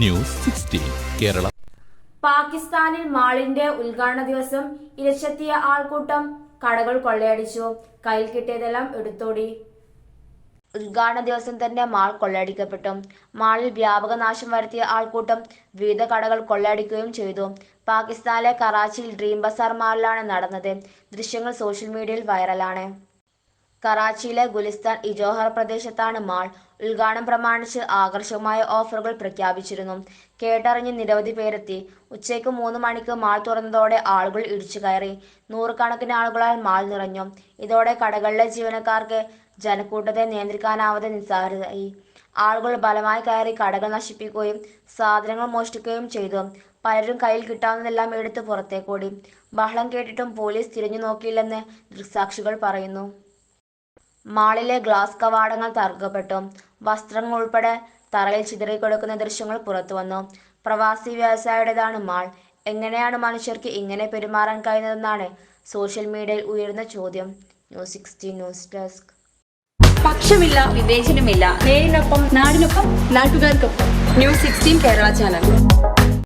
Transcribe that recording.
News sixteen Kerala. പാകിസ്ഥാനിൽ മാളിന്റെ ഉദ്ഘാടന ദിവസം ഇരച്ചെത്തിയ ആൾക്കൂട്ടം കടകൾ കൊള്ളയടിച്ചു. കയ്യിൽ കിട്ടിയതെല്ലാം എടുത്തോടി. ഉദ്ഘാടന ദിവസം തന്നെ മാൾ കൊള്ളയടിക്കപ്പെട്ടു. മാളിൽ വ്യാപക നാശം വരുത്തിയ ആൾക്കൂട്ടം വിവിധ കടകൾ കൊള്ളയടിക്കുകയും ചെയ്തു. പാകിസ്ഥാനിലെ കറാച്ചിയിൽ ഡ്രീം ബസാർ മാളിലാണ് നടന്നത്. ദൃശ്യങ്ങൾ സോഷ്യൽ മീഡിയയിൽ വൈറലാണ്. കറാച്ചിയിലെ ഗുലിസ്ഥാൻ ഇജോഹർ പ്രദേശത്താണ് മാൾ. ഉദ്ഘാടനം പ്രമാണിച്ച് ആകർഷകമായ ഓഫറുകൾ പ്രഖ്യാപിച്ചിരുന്നു. കേട്ടറിഞ്ഞ് നിരവധി പേരെത്തി. ഉച്ചയ്ക്ക് മൂന്ന് മണിക്ക് മാൾ തുറന്നതോടെ ആളുകൾ ഇടിച്ചു കയറി. നൂറുകണക്കിന് ആളുകളാൽ മാൾ നിറഞ്ഞു. ഇതോടെ കടകളിലെ ജീവനക്കാർക്ക് ജനക്കൂട്ടത്തെ നിയന്ത്രിക്കാനാവാതെ നിസ്സാരമായി ആളുകൾ ബലമായി കയറി കടകൾ നശിപ്പിക്കുകയും സാധനങ്ങൾ മോഷ്ടിക്കുകയും ചെയ്തു. പലരും കയ്യിൽ കിട്ടാവുന്നതെല്ലാം എടുത്ത് പുറത്തേക്കോടി ബഹളം കേട്ടിട്ടും പോലീസ് തിരിഞ്ഞു നോക്കിയില്ലെന്ന് ദൃക്സാക്ഷികൾ പറയുന്നു. മാളിലെ ഗ്ലാസ് കവാടങ്ങൾ തകർക്കപ്പെട്ടു. വസ്ത്രങ്ങൾ ഉൾപ്പെടെ തറയിൽ ചിതറിക്കൊടുക്കുന്ന ദൃശ്യങ്ങൾ പുറത്തുവന്നു പ്രവാസി വ്യവസായിയുടേതാണ് മാൾ. എങ്ങനെയാണ് മനുഷ്യർക്ക് ഇങ്ങനെ പെരുമാറാൻ കഴിയുന്നതെന്നാണ് സോഷ്യൽ മീഡിയയിൽ ഉയർന്ന ചോദ്യം. News sixteen news desk. പക്ഷമില്ല വിവേചനമില്ല. നേരിനൊപ്പം നാടിനൊപ്പം നാട്ടുകാർക്കൊപ്പം. News sixteen Kerala channel.